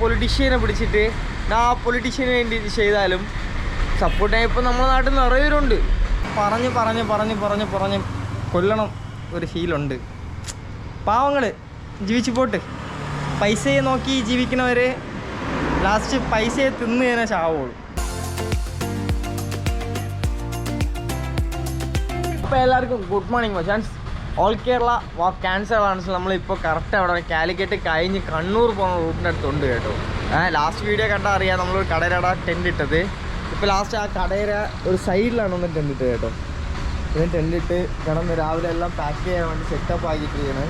പൊളിറ്റീഷ്യനെ പിടിച്ചിട്ട് ആ പൊളിറ്റീഷ്യന് വേണ്ടി ചെയ്താലും സപ്പോർട്ട് ചെയ്യാൻ ഇപ്പോൾ നമ്മുടെ നാട്ടിൽ നിറയെ പേരുണ്ട്. പറഞ്ഞ് പറഞ്ഞ് പറഞ്ഞ് പറഞ്ഞ് പറഞ്ഞ് കൊല്ലണം ഒരു ഫീലുണ്ട് പാവങ്ങൾ ജീവിച്ചു പോട്ട്. പൈസയെ നോക്കി ജീവിക്കുന്നവർ ലാസ്റ്റ് പൈസയെ തിന്ന് തന്നെ ചാവുള്ളൂ. അപ്പോൾ എല്ലാവർക്കും ഗുഡ് മോർണിംഗ് മച്ചാൻസ് ഓൾ കേരള വാ ക്യാൻസർ ആണ്. നമ്മളിപ്പോൾ കറക്റ്റ് അവിടെ കാലിക്കറ്റ് കഴിഞ്ഞ് കണ്ണൂർ പോകുന്ന റൂട്ടിന്റെ അടുത്തുണ്ട് കേട്ടോ. ലാസ്റ്റ് വീഡിയോ കണ്ടാൽ അറിയാം നമ്മളൊരു കടയുടെ ടെന്റ് ഇട്ടത്. ഇപ്പോൾ ലാസ്റ്റ് ആ കടയുടെ ഒരു സൈഡിലാണ് ഒന്ന് ടെന്റ് ഇട്ടത് കേട്ടോ. ഇതിന് ടെന്റ് ഇട്ട് കിടന്ന് രാവിലെ എല്ലാം പാക്ക് ചെയ്യാൻ വേണ്ടി സെറ്റപ്പ് ആക്കിയിട്ടിരിക്കണേ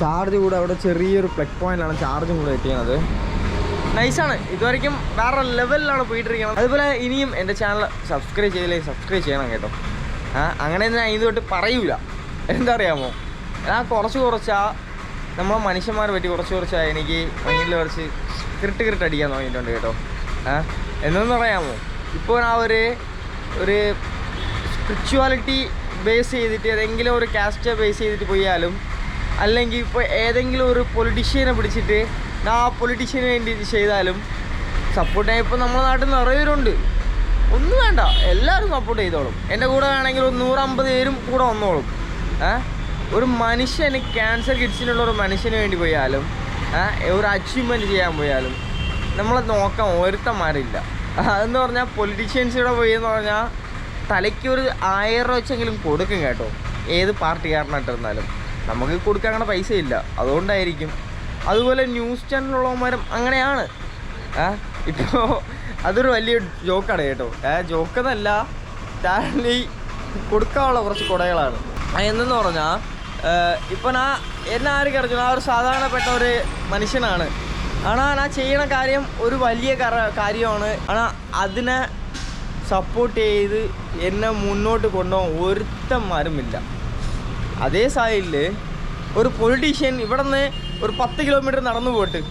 ചാർജ് കൂടെ അവിടെ ചെറിയൊരു പ്ലഗ് പോയിന്റാണ് ചാർജും കൂടെ കിട്ടിയത്. നൈസാണ് ഇതുവരെയ്ക്കും വേറെ ലെവലിലാണ് പോയിട്ടിരിക്കുന്നത്. അതുപോലെ ഇനിയും എന്റെ ചാനൽ സബ്സ്ക്രൈബ് ചെയ്തില്ലെങ്കിൽ സബ്സ്ക്രൈബ് ചെയ്യണം കേട്ടോ. അങ്ങനെ ഞാൻ ഇത് തൊട്ട് പറയൂല. എന്താ അറിയാമോ ഞാൻ കുറച്ച് കുറച്ചാ നമ്മളെ മനുഷ്യന്മാരെ പറ്റി കുറച്ച് കുറച്ചാ എനിക്ക് മൈൻഡിൽ കുറച്ച് കിട്ട് കിട്ട് അടിക്കാൻ തുടങ്ങിയിട്ടുണ്ട് കേട്ടോ. ആ എന്തെന്ന് പറയാമോ ഇപ്പോൾ ആ ഒരു ഒരു സ്പിരിച്വാലിറ്റി ബേസ് ചെയ്തിട്ട് ഏതെങ്കിലും ഒരു കാസ്റ്റ് ബേസ് ചെയ്തിട്ട് പോയാലും അല്ലെങ്കിൽ ഇപ്പോൾ ഏതെങ്കിലും ഒരു പൊളിറ്റീഷ്യനെ പിടിച്ചിട്ട് ആ പൊളിറ്റീഷ്യന് വേണ്ടി ചെയ്താലും സപ്പോർട്ട് ചെയ്യാൻ ഇപ്പോൾ നമ്മുടെ നാട്ടിൽ നിറയെ പേരുണ്ട്. ഒന്നും വേണ്ട. എല്ലാവരും സപ്പോർട്ട് ചെയ്തോളും. എന്റെ കൂടെ വേണമെങ്കിൽ ഒരു നൂറമ്പത് പേരും കൂടെ വന്നോളും. ഒരു മനുഷ്യന് ക്യാൻസർ കിഡ്സിനുള്ള ഒരു മനുഷ്യന് വേണ്ടി പോയാലും ഒരു അച്ചീവ്മെന്റ് ചെയ്യാൻ പോയാലും നമ്മളെ നോക്കാൻ ഒരുത്തന്മാരില്ല. അതെന്ന് പറഞ്ഞാൽ പൊളിറ്റീഷ്യൻസ് പോയി എന്ന് പറഞ്ഞാൽ തലയ്ക്ക് ഒരു ആയിരം വെച്ചെങ്കിലും കൊടുക്കും കേട്ടോ. ഏത് പാർട്ടിക്കാരനായിട്ടിരുന്നാലും. നമുക്ക് കൊടുക്കാൻ അങ്ങനെ പൈസ ഇല്ല അതുകൊണ്ടായിരിക്കും. അതുപോലെ ന്യൂസ് ചാനലുള്ളവന്മാരും അങ്ങനെയാണ്. ഇപ്പോൾ അതൊരു വലിയ ജോക്കാണ് കേട്ടോ. ജോക്കെന്നല്ല ചാനലിൽ കൊടുക്കാനുള്ള കുറച്ച് കുടകളാണ്. എന്തെന്ന് പറഞ്ഞാൽ ഇപ്പം ഞാൻ എന്നെ ആര് കറിഞ്ഞു ആ ഒരു സാധാരണപ്പെട്ട ഒരു മനുഷ്യനാണ് ஆனால் ഞാൻ ചെയ്യണ കാര്യം ഒരു വലിയ കറ- കാര്യമാണ് ஆனால் അതിനെ സപ്പോർട്ട് ചെയ്ത് എന്നെ മുന്നോട്ട് കൊണ്ടുപോകാൻ ഒരുത്തന്മാരുമില്ല അതേ സൈഡിൽ ഒരു പൊളിറ്റീഷ്യൻ ഇവിടെ നിന്ന് ഒരു പത്ത് കിലോമീറ്റർ നടന്നു പോയിട്ട്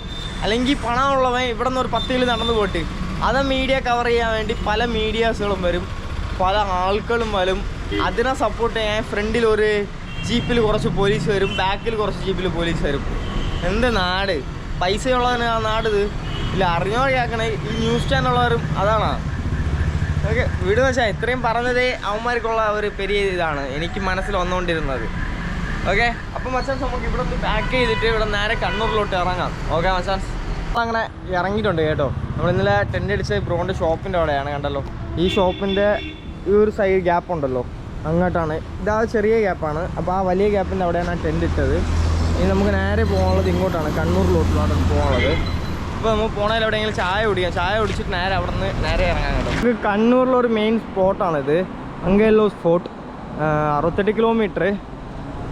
അല്ലെങ്കിൽ പണമുള്ളവൻ ഇവിടെ നിന്ന് ഒരു പത്ത് കിലോ നടന്നു പോയിട്ട് അത് മീഡിയ കവർ ചെയ്യാൻ വേണ്ടി പല മീഡിയാസുകളും വരും പല ആൾക്കാരും വരും അതിനെ സപ്പോർട്ട് ചെയ്യാൻ ഫ്രണ്ടിൽ ഒരു ജീപ്പിൽ കുറച്ച് പോലീസ് വരും ബാക്കിൽ കുറച്ച് ജീപ്പിൽ പോലീസ് വരും. എന്ത് നാട്? പൈസയുള്ളതിന് ആ നാട് ഇത് ഇല്ല കേൾക്കണേ ഈ ന്യൂസ് ചാനലുള്ളവരും അതാണോ? ഓക്കെ വീട് വെച്ചാൽ ഇത്രയും പറഞ്ഞതേ അവന്മാർക്കുള്ള ഒരു പെരിയ ഇതാണ്. എനിക്ക് മനസ്സിൽ വന്നുകൊണ്ടിരുന്നത് ഓക്കെ അപ്പം മച്ചാൻസ് നമുക്ക് ഇവിടെ നിന്ന് പാക്ക് ചെയ്തിട്ട് ഇവിടെ നേരെ കണ്ണൂരിലോട്ട് ഇറങ്ങാം. ഓക്കെ മച്ചാൻസ്. അങ്ങനെ ഇറങ്ങിയിട്ടുണ്ട് കേട്ടോ. നമ്മൾ ഇന്നലെ ടെന്റ് അടിച്ച ബ്രോണ്ട് ഷോപ്പിന്റെ അവിടെയാണ് കണ്ടല്ലോ. ഈ ഷോപ്പിന്റെ ഈ ഒരു സൈഡ് ഗ്യാപ്പ് ഉണ്ടല്ലോ. അങ്ങോട്ടാണ്. ഇതാ ചെറിയ ഗ്യാപ്പാണ് അപ്പോൾ ആ വലിയ ഗ്യാപ്പിന്റെ അവിടെയാണ് ആ ടെന്റ് ഇട്ടത്. ഇനി നമുക്ക് നേരെ പോകാനുള്ളത് ഇങ്ങോട്ടാണ്. കണ്ണൂരിലോട്ടാണ് പോകാനുള്ളത്. ഇപ്പോൾ നമുക്ക് പോണതിൽ എവിടെയെങ്കിലും ചായ കുടിക്കാം. ചായ കുടിച്ചിട്ട് നേരെ അവിടെ നിന്ന് നേരെ ഇറങ്ങാൻ കേട്ടോ. കണ്ണൂരിലൊരു മെയിൻ സ്പോട്ടാണിത് അങ്കല്ലോ ഫോർട്ട് അറുപത്തെട്ട് കിലോമീറ്റർ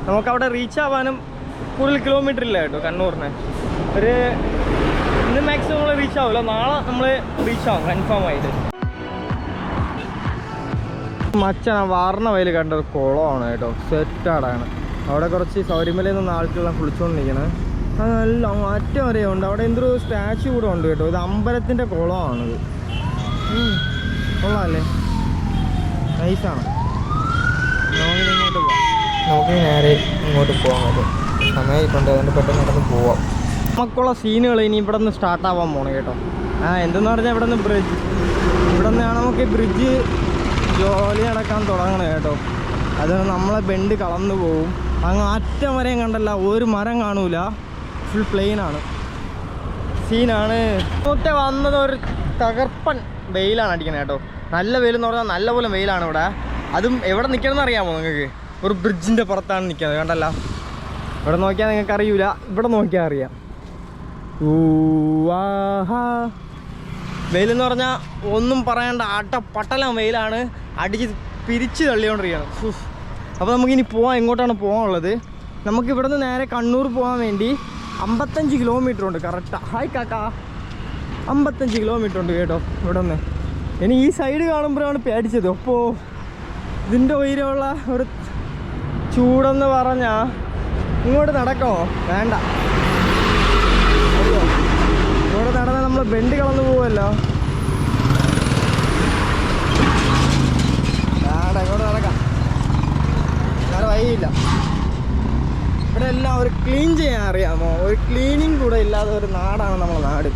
നമുക്കവിടെ റീച്ച് ആവാനും കൂടുതൽ കിലോമീറ്റർ ഇല്ല കേട്ടോ കണ്ണൂരിന്. ഒരു ഇന്ന് മാക്സിമം നമ്മൾ റീച്ച് ആവില്ല. നാളെ നമ്മൾ റീച്ച് ആവും. കൺഫേം ആയിട്ട്. മച്ചാൻ വാർന്ന വയൽ കണ്ട ഒരു കുളമാണ് കേട്ടോ. സെറ്റാടാണ്. അവിടെ കുറച്ച് സൗരിമലയിൽ നിന്ന് ആൾക്കെല്ലാം കുളിച്ചുകൊണ്ടിരിക്കണേ അത് നല്ല മാറ്റം അറിയുണ്ട് അവിടെ എന്തൊരു സ്റ്റാച്ചു കൂടെ ഉണ്ട് കേട്ടോ. ഇത് അമ്പലത്തിന്റെ കുളമാണിത്. കൊള്ളാമല്ലേ നൈസാണ്. നമുക്കിനി ഇങ്ങോട്ട് പോവാം. നമുക്ക് നേരെ ഇങ്ങോട്ട് പോകാൻ പറ്റും സമയം ഇപ്പം അതുകൊണ്ട് പെട്ടെന്ന് നടന്ന് പോവാം. നമുക്കുള്ള സീനുകൾ ഇനി ഇവിടെ നിന്ന് സ്റ്റാർട്ടാവാൻ പോകണം കേട്ടോ. ആ എന്തെന്ന് പറഞ്ഞാൽ ഇവിടെ നിന്ന് ബ്രിഡ്ജ് ഇവിടെ നിന്നാണ് നമുക്ക് ബ്രിഡ്ജ് ജോലി നടക്കാൻ തുടങ്ങണം കേട്ടോ. അത് നമ്മളെ ബെണ്ട് കളന്നു പോവും. അങ്ങ് അറ്റം വരെയും കണ്ടല്ല ഒരു മരം കാണൂല. ഫുൾ പ്ലെയിൻ ആണ്. സീനാണ് ഇങ്ങോട്ട് വന്നത് ഒരു തകർപ്പൻ വെയിലാണ് അടിക്കണേ കേട്ടോ. നല്ല വെയിലെന്ന് പറഞ്ഞാൽ നല്ല പോലെ വെയിലാണ് ഇവിടെ. അതും എവിടെ നിൽക്കണമെന്ന് അറിയാമോ നിങ്ങൾക്ക്? ഒരു ബ്രിഡ്ജിന്റെ പുറത്താണ് നിൽക്കുന്നത് കണ്ടല്ല? ഇവിടെ നോക്കിയാൽ നിങ്ങൾക്ക് അറിയൂല. ഇവിടെ നോക്കിയാൽ അറിയാം. വെയിലെന്ന് പറഞ്ഞാൽ ഒന്നും പറയേണ്ട അട്ട പട്ടലം വെയിലാണ്. അടിച്ച് പിരിച്ച് തള്ളിക്കൊണ്ടിരിക്കുകയാണ്. അപ്പോൾ നമുക്കിനി പോകാൻ എങ്ങോട്ടാണ് പോകാനുള്ളത് നമുക്ക് നിന്ന് നേരെ കണ്ണൂർ പോകാൻ വേണ്ടി അമ്പത്തഞ്ച് കിലോമീറ്റർ ഉണ്ട്. കറക്റ്റ് ഹായ് കാക്ക. അമ്പത്തഞ്ച് കിലോമീറ്റർ ഉണ്ട് കേട്ടോ ഇവിടെ നിന്ന് ഇനി ഈ സൈഡ് കാണുമ്പോഴാണ് പേടിച്ചത്. അപ്പോൾ ഇതിന്റെ ഉയരമുള്ള ഒരു ചൂടെന്ന് പറഞ്ഞാൽ ഇങ്ങോട്ട് നടക്കോ? വേണ്ട. ഇങ്ങോട്ട് നടന്നാൽ നമ്മൾ ബെൻഡ് കളന്ന് പോവല്ലോ വേണ്ട ഇങ്ങോട്ട് നടക്കാം വേറെ വഴിയില്ല ഇവിടെ എല്ലാം ഒരു ക്ലീൻ ചെയ്യാൻ അറിയാമോ? ഒരു ക്ലീനിങ് കൂടെ ഇല്ലാത്ത ഒരു നാടാണ് നമ്മുടെ നാട്.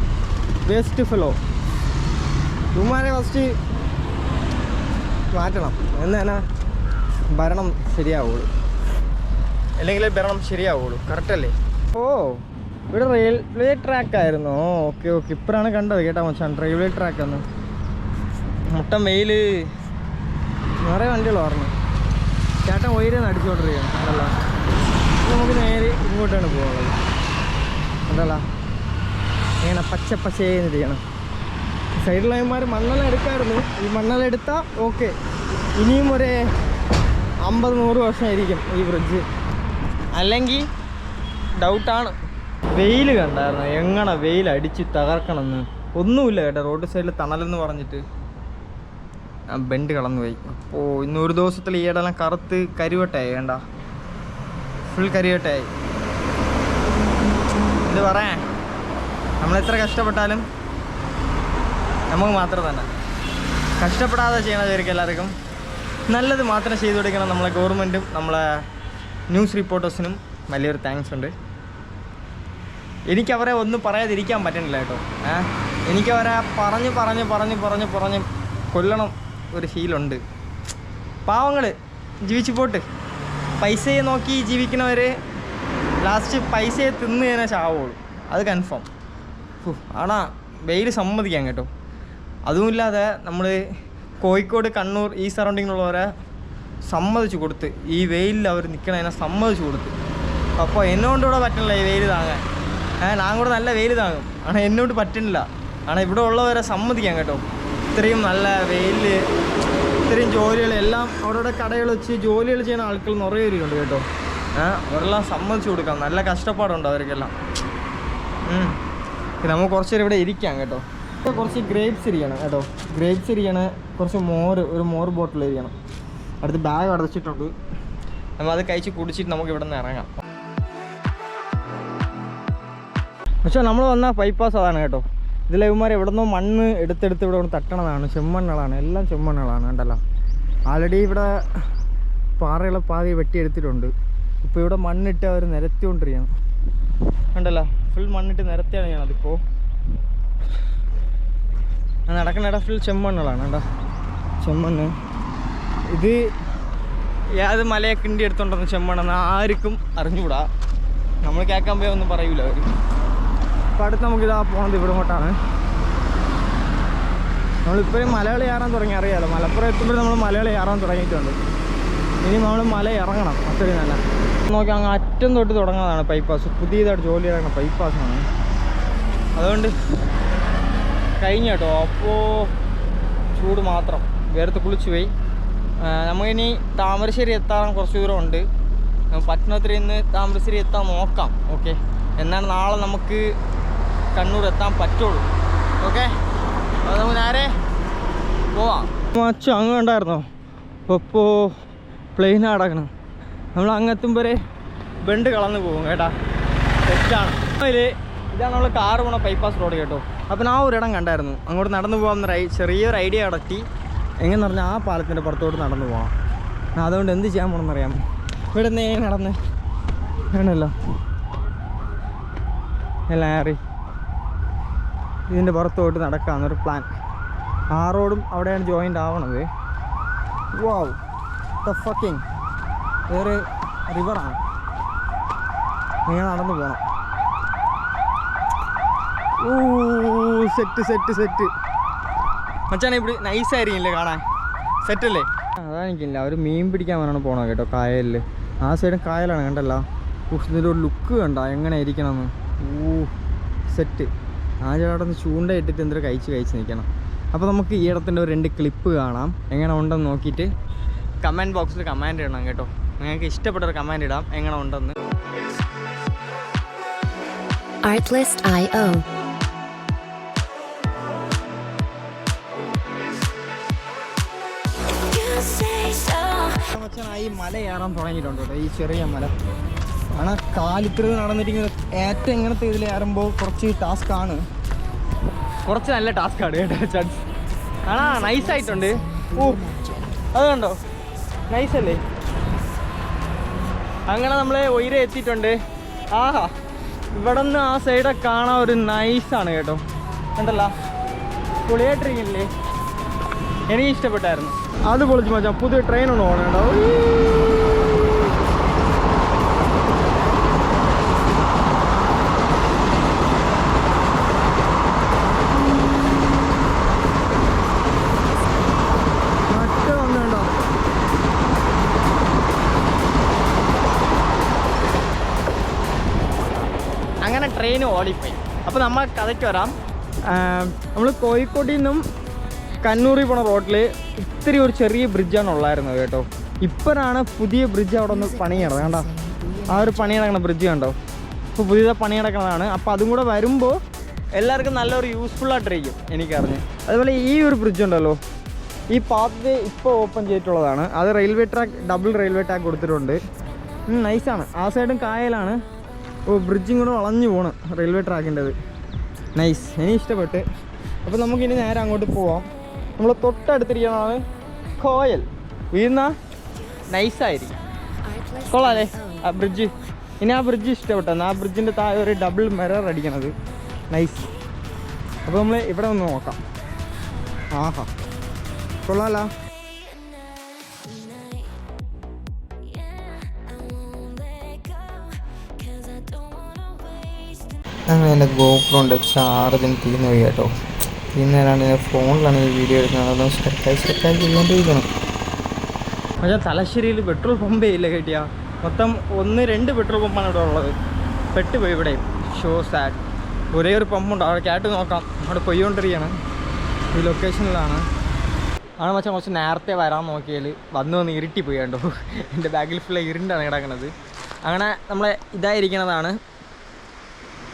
വേസ്റ്റ് ഫെലോ ഇവന്മാരെ ഫസ്റ്റ് മാറ്റണം. എന്ന് ഭരണം ശരിയാവുള്ളൂ. അല്ലെങ്കിൽ ഭരണം ശരിയാവുള്ളൂ. കറക്റ്റല്ലേ ഓ ഇവിടെ റെയിൽവേ ട്രാക്ക് ആയിരുന്നു. ഓക്കെ ഓക്കെ ഇപ്പോഴാണ് കണ്ടത് കേട്ടോ മച്ചാൻ. റെയിൽവേ ട്രാക്ക് ഒന്ന് മെയിൽ നിറയെ വണ്ടികൾ ഓർമ്മ ചേട്ടൻ ഒയിരെന്ന് അടിച്ചുകൊണ്ടിരിക്കുകയാണ് നമുക്ക് നേരെ ഇങ്ങോട്ടാണ് പോകുന്നത് എന്താ ഇങ്ങനെ പച്ച പച്ചയെന്ന് ചെയ്യണം. സൈഡിലായമാർ മണ്ണെല്ലാം എടുക്കായിരുന്നു. ഈ മണ്ണെല്ലാം എടുത്താൽ ഓക്കെ. ഇനിയും ഒരു അമ്പത് നൂറ് വർഷമായിരിക്കും ഈ ബ്രിഡ്ജ് അല്ലെങ്കിൽ ഡൗട്ടാണ്. വെയിൽ കണ്ടായിരുന്നു? എങ്ങനെ വെയിൽ അടിച്ച് തകർക്കണമെന്ന് ഒന്നുമില്ല കേട്ടോ. റോഡ് സൈഡിൽ തണലെന്ന് പറഞ്ഞിട്ട്. ബെൻഡ് കളന്നുപോയി അപ്പോൾ ഇന്നൊരു ദിവസത്തിൽ ദിവസത്തിൽ ഈയിടെല്ലാം കറുത്ത് കരിവട്ടായി? വേണ്ട. ഫുൾ കരിവട്ടായി ഇത് പറയാൻ നമ്മളെത്ര കഷ്ടപ്പെട്ടാലും നമുക്ക് മാത്രം തന്നെ. കഷ്ടപ്പെടാതെ ചെയ്യണതായിരിക്കും എല്ലാവർക്കും നല്ലത് മാത്രം ചെയ്തു കൊടുക്കണം നമ്മളെ ഗവൺമെന്റും നമ്മളെ ന്യൂസ് റിപ്പോർട്ടേഴ്സിനും വലിയൊരു താങ്ക്സ് ഉണ്ട്. എനിക്കവരെ ഒന്നും പറയാതിരിക്കാൻ പറ്റണില്ല കേട്ടോ. ഏ? എനിക്കവരെ പറഞ്ഞ് പറഞ്ഞ് പറഞ്ഞ് പറഞ്ഞ് പറഞ്ഞ് കൊല്ലണം ഒരു ശീലമുണ്ട് പാവങ്ങൾ ജീവിച്ചു പോട്ട്. പൈസയെ നോക്കി ജീവിക്കുന്നവർ ലാസ്റ്റ് പൈസയെ തിന്ന് തന്നെ ചാവുള്ളൂ. അത് കൺഫേം ആണാ വെയിൽ സമ്മതിക്കാം കേട്ടോ. അതുമില്ലാതെ നമ്മൾ കോഴിക്കോട് കണ്ണൂർ ഈ സറൗണ്ടിങ്ങിലുള്ളവരെ സമ്മതിച്ചു കൊടുത്ത് ഈ വെയിലിൽ അവർ നിൽക്കണതിനെ സമ്മതിച്ചു കൊടുത്ത്. അപ്പോൾ എന്നോണ്ട് ഇവിടെ പറ്റണില്ല ഈ വെയിൽ താങ്ങാൻ. ഏഹ് ഞാൻ കൂടെ നല്ല വെയിൽ താങ്ങും. ആണ് എന്നോട് പറ്റണില്ല. ആണ് ഇവിടെ ഉള്ളവരെ സമ്മതിക്കാം കേട്ടോ. ഇത്രയും നല്ല വെയിലിൽ ഇത്രയും ജോലികൾ എല്ലാം അവരുടെ കടകൾ വെച്ച് ജോലികൾ ചെയ്യുന്ന ആൾക്കാർ നിറയെ പേരുണ്ട് കേട്ടോ. ഏഹ് അവരെല്ലാം സമ്മതിച്ചു കൊടുക്കാം. നല്ല കഷ്ടപ്പാടുണ്ട് അവർക്കെല്ലാം. നമുക്ക് കുറച്ച് നേരം ഇവിടെ ഇരിക്കാം കേട്ടോ. കുറച്ച് ഗ്രേപ്സ് ഇരിക്കണം കേട്ടോ. ഗ്രേപ്സ് ഇരിക്കണം കുറച്ച് മോര് ഒരു മോര് ബോട്ടിൽ ഇരിക്കണം. അടുത്ത് ബാഗ് അടച്ചിട്ടുണ്ട്. നമ്മൾ അത് കഴിച്ച് കുടിച്ചിട്ട് നമുക്ക് ഇവിടെ നിന്ന് ഇറങ്ങാം. പക്ഷേ നമ്മൾ വന്ന ബൈപ്പാസ് അതാണ് കേട്ടോ. ഇതിലെ ഇവന്മാർ മണ്ണ് എടുത്തെടുത്ത് ഇവിടെ കൊണ്ട് തട്ടണതാണ്. ചെമ്മണ്ണുകളാണ്. എല്ലാം ചെമ്മണ്ണുകളാണ് കണ്ടല്ലോ. ആൾറെഡി ഇവിടെ പാറയുള്ള പാതി വെട്ടിയെടുത്തിട്ടുണ്ട്. ഇപ്പോൾ ഇവിടെ മണ്ണിട്ട് അവർ നിരത്തിക്കൊണ്ടിരിക്കുകയാണ്. കണ്ടല്ലോ? ഫുൾ മണ്ണിട്ട് നിരത്തിയാണ് ഞാനതിപ്പോൾ നടക്കണ ഫുൾ ചെമ്മണ്ണുകളാണ് കണ്ടോ? ചെമ്മണ്ണ്. ഇത് ഏത് മലയെ കിണ്ടി എടുത്തോണ്ടെന്ന് ചെമ്മണ്ണെന്ന് ആർക്കും അറിഞ്ഞുകൂടാ നമ്മൾ കേൾക്കാൻ പോയാൽ ഒന്നും പറയൂല അവർ അപ്പോൾ അടുത്ത് നമുക്കിതാ പോകുന്നത് ഇവിടെ ഇങ്ങോട്ടാണ്. നമ്മളിപ്പോഴും മലകൾ കയറാൻ തുടങ്ങി അറിയാമല്ലോ മലപ്പുറം എത്തുമ്പോൾ നമ്മൾ മലകൾ കയറാൻ തുടങ്ങിയിട്ടുണ്ട്. ഇനി നമ്മൾ മല ഇറങ്ങണം അത്രയും നല്ല. നോക്കി അങ്ങ് അറ്റം തൊട്ട് തുടങ്ങുന്നതാണ് ബൈപ്പാസ് പുതിയതായിട്ട് ജോലി ഇറങ്ങുന്ന ബൈപ്പാസാണ് അതുകൊണ്ട് കഴിഞ്ഞ കേട്ടോ. അപ്പോൾ ചൂട് മാത്രം. വേർത്ത് കുളിച്ച് പോയി. നമുക്കിനി താമരശ്ശേരി എത്താൻ കുറച്ച് ദൂരം ഉണ്ട്. പട്ടണത്തിൽ നിന്ന് താമരശ്ശേരി എത്താൻ നോക്കാം ഓക്കെ. എന്നാണ് നാളെ നമുക്ക് കണ്ണൂർ എത്താൻ പറ്റുള്ളൂ. ഓക്കെ അത് നമുക്ക് നേരെ പോവാം. മച്ച അങ്ങ് കണ്ടായിരുന്നോ? ഇപ്പോൾ പ്ലെയിൻ അടക്കണം നമ്മൾ അങ്ങെത്തുമ്പോൾ ബണ്ട് കളന്ന് പോകും കേട്ടാ. തെറ്റാണ്. ഇതാണ് നമ്മൾ കാറ് പോണ ബൈപ്പാസ് റോഡ് കേട്ടോ. അപ്പം ആ ഒരിടം കണ്ടായിരുന്നു. അങ്ങോട്ട് നടന്നു പോകാം റൈ ചെറിയൊരു ഐഡിയ കടത്തി. എങ്ങനെ പറഞ്ഞാൽ ആ പാലത്തിന്റെ പുറത്തോട്ട് നടന്നു പോകാം അതുകൊണ്ട് എന്ത് ചെയ്യാൻ പോകണമെന്നറിയാം ഇവിടെ നേ നടന്ന്. വേണമല്ലോ. എല്ലാം ഏറി ഇതിന്റെ പുറത്തോട്ട് നടക്കാമെന്നൊരു പ്ലാൻ ആ റോഡും അവിടെയാണ് ജോയിന്റ് ആവണത്. വാവ് ദ ഫക്കിങ് വേറെ റിവറാണ് നിങ്ങൾ നടന്നു പോകണം ഓ സെറ്റ് സെറ്റ് സെറ്റ് മച്ചാനെ ഇവിടെ നൈസായിരിക്കില്ലേ കാണാൻ? സെറ്റല്ലേ അല്ലേ? എനിക്കില്ല അവർ മീൻ പിടിക്കാൻ വേണം പോകണം കേട്ടോ കായലിൽ ആ സൈഡും കായലാണ് കണ്ടല്ലോ. ഇതിന്റെ ഒരു ലുക്ക് കണ്ട എങ്ങനെ ഇരിക്കണമെന്ന്. ഓ സെറ്റ് ആ ചേട്ടൻ ചൂണ്ട ഇട്ടിട്ട് എന്തൊരു കഴിച്ച് കഴിച്ച് നിൽക്കണം. അപ്പോൾ നമുക്ക് ഈ ഇടത്തിന്റെ ഒരു രണ്ട് ക്ലിപ്പ് കാണാം. എങ്ങനെ ഉണ്ടെന്ന് നോക്കിയിട്ട് കമന്റ് ബോക്സിൽ കമാൻഡ് ഇടണം കേട്ടോ. നിങ്ങൾക്ക് ഇഷ്ടപ്പെട്ട ഒരു കമന്റ് ഇടാം. എങ്ങനെ ഉണ്ടെന്ന്. ഈ മച്ചാനായി മല ഏറാൻ തുടങ്ങിയിട്ടുണ്ട് കേട്ടോ. ഈ ചെറിയ മല. ആണ്. കാലിത്ര നടന്നിട്ടിങ്ങനെ ഏറ്റവും ഇങ്ങനത്തെ ഇതിൽ കയറുമ്പോൾ കുറച്ച് ടാസ്ക് ആണ് കുറച്ച് നല്ല ടാസ്ക് ആണ് കേട്ടോ ചാൻസ്. ആണാ നൈസ് ആയിട്ടുണ്ട്. ഓ അത് കണ്ടോ? നൈസ് അല്ലേ? അങ്ങനെ നമ്മൾ ഉയരെ എത്തിയിട്ടുണ്ട്. ആഹാ ഇവിടെ നിന്ന് ആ സൈഡൊക്കെ കാണാൻ ഒരു നൈസാണ് കേട്ടോ. കണ്ടല്ല? പൊളിയായിട്ടിരിക്കില്ലേ എനിക്ക് ഇഷ്ടപ്പെട്ടായിരുന്നു. അത് പൊളിച്ച് മച്ചാ പുതിയ ട്രെയിൻ ഒന്ന് ഓടിപ്പോയി അപ്പോൾ നമ്മൾ കഥയ്ക്ക് വരാം. നമ്മൾ കോഴിക്കോട്ടിൽ നിന്നും കണ്ണൂരിൽ പോണ റോഡിൽ ഇത്തിരി ഒരു ചെറിയ ബ്രിഡ്ജാണ് ഉള്ളായിരുന്നത് കേട്ടോ. ഇപ്പോഴാണ് പുതിയ ബ്രിഡ്ജ് അവിടെ ഒന്ന് പണി കണ്ടോ? ആ ഒരു പണി നടക്കുന്ന ബ്രിഡ്ജ് കണ്ടോ? ഇപ്പോൾ പുതിയതായി പണി കിടക്കുന്നതാണ് അപ്പോൾ അതും കൂടെ വരുമ്പോൾ എല്ലാവർക്കും നല്ലൊരു യൂസ്ഫുൾ ആയിട്ടിരിക്കും എനിക്കറിഞ്ഞ്. അതുപോലെ ഈ ഒരു ബ്രിഡ്ജ് ഉണ്ടല്ലോ. ഈ പാത്ത് ഇപ്പോൾ ഓപ്പൺ ചെയ്തിട്ടുള്ളതാണ്. അത് railway track double railway track കൊടുത്തിട്ടുണ്ട്. നൈസാണ് ആ സൈഡും കായലാണ്. ഓ ബ്രിഡ്ജും കൂടെ വളഞ്ഞു പോകണം റെയിൽവേ ട്രാക്കിന്റെത് നൈസ് എനിക്ക് ഇഷ്ടപ്പെട്ട്. അപ്പോൾ നമുക്കിനി നേരെ അങ്ങോട്ട് പോവാം. നമ്മൾ തൊട്ടടുത്തിരിക്കുന്നതാണ് കോയൽ. വീഴുന്ന നൈസായിരിക്കും കൊള്ളാലേ ആ ബ്രിഡ്ജ് ഇനി ആ ബ്രിഡ്ജ് ഇഷ്ടപ്പെട്ടെന്ന് ആ ബ്രിഡ്ജിന്റെ താഴെ ഒരു ഡബിൾ മിറർ അടിക്കണത്. നൈസ് അപ്പോൾ നമ്മൾ ഇവിടെ ഒന്ന് നോക്കാം. ആഹാ. കൊള്ളാലോ. അങ്ങനെ എന്റെ ഗോപ്രോന്റെ ചാർജിങ് തീർന്നു പോയി കേട്ടോ. തീർന്നേരാണ് എന്റെ ഫോണിലാണ് ഈ വീഡിയോ എടുക്കുന്നത്. അതൊന്ന് സ്റ്റെക്കായി സ്റ്റെക്കായി ചെയ്തുകൊണ്ടിരിക്കണം പക്ഷേ തലശ്ശേരിയിൽ പെട്രോൾ പമ്പേ ഇല്ല കേട്ടിയ. മൊത്തം ഒന്ന് രണ്ട് പെട്രോൾ പമ്പാണ് ഇവിടെ ഉള്ളത്. പെട്ടുപോയി ഇവിടെ. ഷോ സാഡ് ഒരേ ഒരു പമ്പുണ്ട് അവിടെ കേട്ട് നോക്കാം. അവിടെ പോയിക്കൊണ്ടിരിക്കുകയാണ്. ഈ ലൊക്കേഷനിലാണ് ആണ് മച്ചാൻ കുറച്ച് നേരത്തെ വരാൻ നോക്കിയാൽ വന്ന് വന്ന് ഇരുട്ടി പോയി കണ്ടോ എന്റെ ബാഗിൽ ഫുള്ള ഇരുണ്ടാണ് കിടക്കുന്നത് അങ്ങനെ നമ്മളെ ഇതായിരിക്കണതാണ്.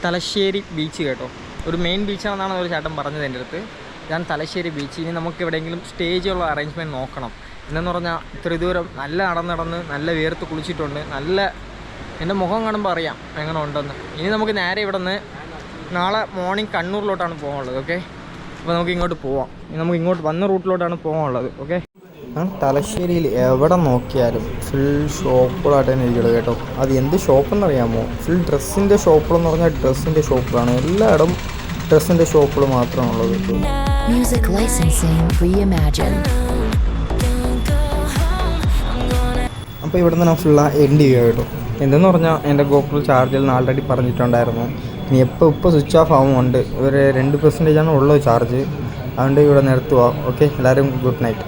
തലശ്ശേരി ബീച്ച് കേട്ടോ. ഒരു മെയിൻ ബീച്ചാണെന്നാണ് ഒരു ചേട്ടൻ പറഞ്ഞത് എന്റെ അടുത്ത്. ഞാൻ തലശ്ശേരി ബീച്ച് ഇനി നമുക്ക് എവിടെയെങ്കിലും സ്റ്റേജുള്ള അറേഞ്ച്മെന്റ് നോക്കണം. എന്നു പറഞ്ഞാൽ ഇത്ര ദൂരം നല്ല നടന്ന് നല്ല വേർത്ത് കുളിച്ചിട്ടുണ്ട്. നല്ല എന്റെ മുഖം കാണുമ്പോൾ അറിയാം എങ്ങനെ ഉണ്ടെന്ന്. ഇനി നമുക്ക് നേരെ ഇവിടെ നിന്ന് നാളെ മോർണിംഗ് കണ്ണൂരിലോട്ടാണ് പോകാനുള്ളത് ഓക്കെ അപ്പോൾ നമുക്ക് ഇങ്ങോട്ട് പോവാം. ഇനി നമുക്ക് ഇങ്ങോട്ട് വന്ന റൂട്ടിലോട്ടാണ് പോകാനുള്ളത് ഓക്കെ തലശ്ശേരിയിൽ എവിടെ നോക്കിയാലും ഫുൾ ഷോപ്പുകളായിട്ട് തന്നെ ഇരിക്കുന്നത് കേട്ടോ. അത് എന്ത് ഷോപ്പെന്ന് അറിയാമോ ഫുൾ ഡ്രസ്സിന്റെ ഷോപ്പുകളെന്ന് പറഞ്ഞാൽ ഡ്രസ്സിന്റെ ഷോപ്പുകളാണ് എല്ലായിടും ഡ്രസ്സിന്റെ ഷോപ്പുകൾ മാത്രമാണുള്ളത് reimagined. അപ്പോൾ ഇവിടെ നിന്ന് ഞാൻ ഫുള്ള് എൻഡ് ചെയ്യുക കേട്ടോ. എന്തെന്ന് പറഞ്ഞാൽ എന്റെ ഗോപ്പിൾ ചാർജിൽ നിന്ന് ആൾറെഡി പറഞ്ഞിട്ടുണ്ടായിരുന്നു. ഇനി എപ്പോൾ ഇപ്പോൾ സ്വിച്ച് ഓഫ് ആവുമുണ്ട് ഒരു രണ്ട് പെർസെന്റേജ് ആണ് ഉള്ളത് ചാർജ് അതുകൊണ്ട് ഇവിടെ നിർത്തുക ഓക്കെ എല്ലാവരും ഗുഡ് നൈറ്റ്